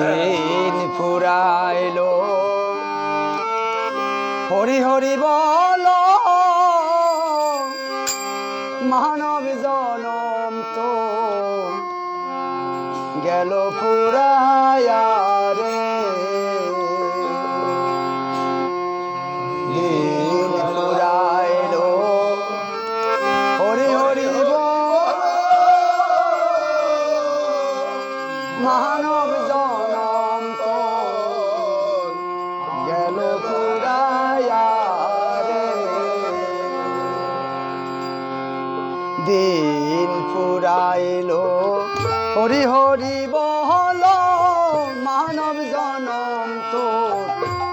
দিন ফুরাইলো। হরি হরি বল, মানব জনম তো গেল ফুরায়া রে। দিন ফুরাইলো, হরি হরি বল হরি হরি বহল মানব জনম তো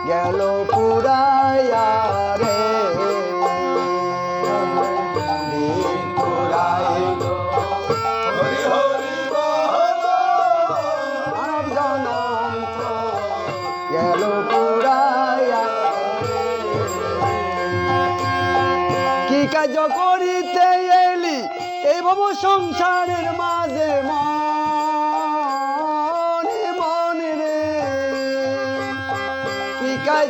গেল পুরায়া রে। কাজ করিতে এলি? এই ভব সংসারের মাঝে মনে কি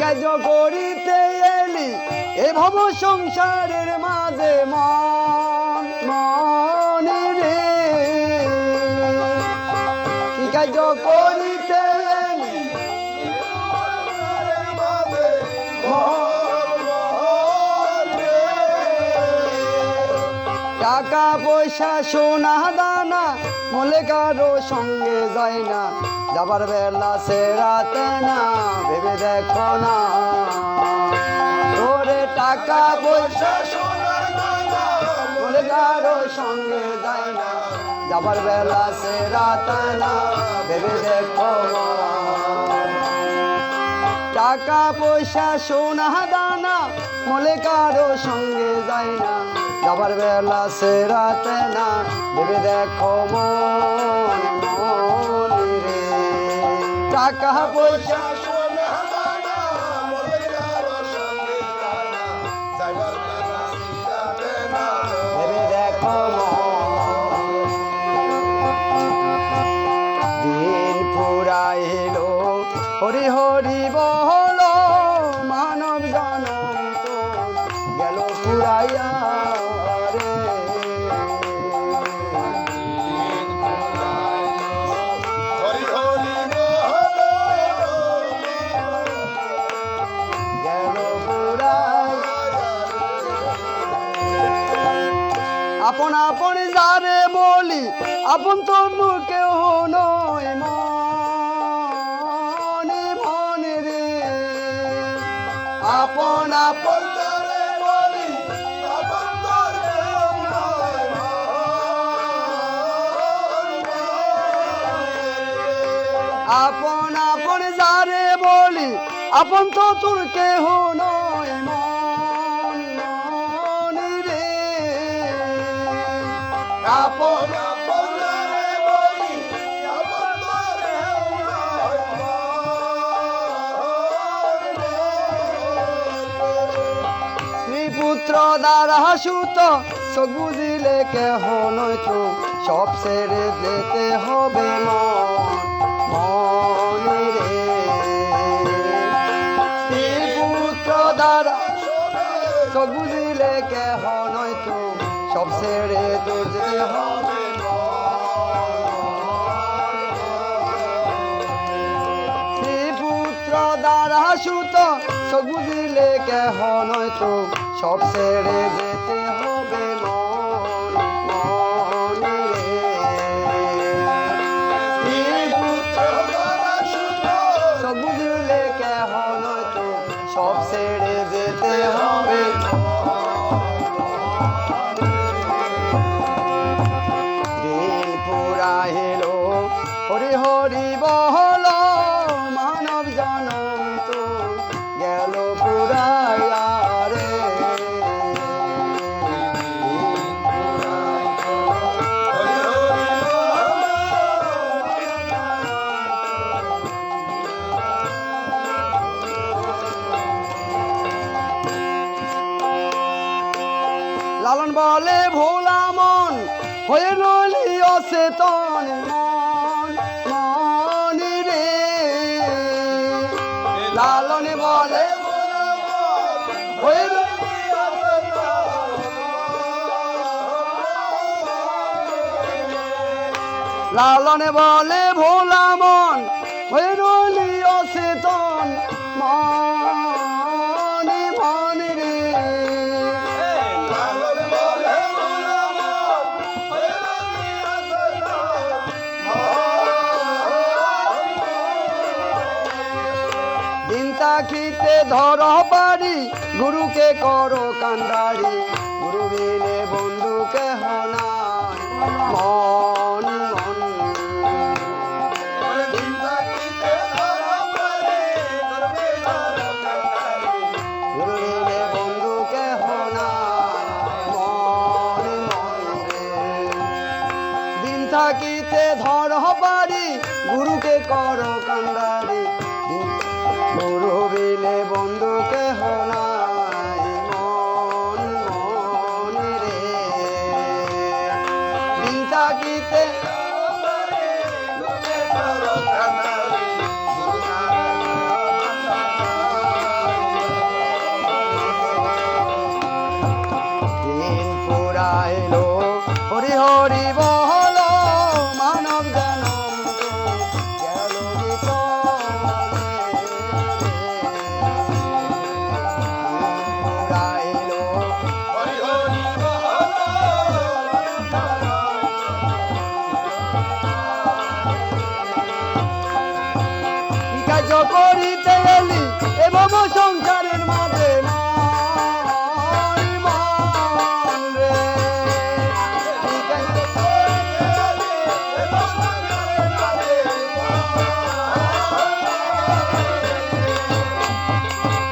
কাজ করিতে এলি? এ ভব সংসারের মাঝে মন মনে। টাকা পয়সা, সোনা, দানা মলে কারও সঙ্গে যায় না। যাবার বেলা সে রাতে না, ভেবে দেখো না। তোরে টাকা পয়সা সঙ্গে যাবার বেলা সে না, ভেবে দেখো টাকা পয়সা, সোনা, দানা মলে কারও সঙ্গে যায় না। যাবার বেলা সে রাতে না, ভেবে দেখো মন রে। টাকা পয়সা পুরাইলো হরি হরি বল মানব গেল পুরাইয়া। আপন আপন যারে বলি, আপন তো কেউ নয় মনে মনে রে। আপন আপন আপন আপন যারে বলি, আপন তো তোর কেহ নয়। আপন স্ত্রী পুত্র দ্বারা সুত চোখ বুঝিলে কেহ নয় তো সব ছেড়ে যেতে হবে মন। মনে সুত সবুজ বুঝিলে কেহ তো সব ছেড়ে যেতে হয়ে রইলি অচেতন মন মন রে। লালন বলে হয়ে লালনে বলে ভোলা মন, হয়ে রইলি অচেতন মনে। তাকিতে ধর পারি গুরুকে করো কান্দারি গুরু বিনে বন্ধুকে হনাই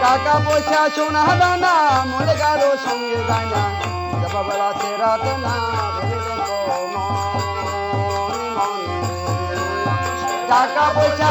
টাকা পয়সা সোনা দানা মনে কারও সঙ্গে যায় না সে রাত না। টাকা পয়সা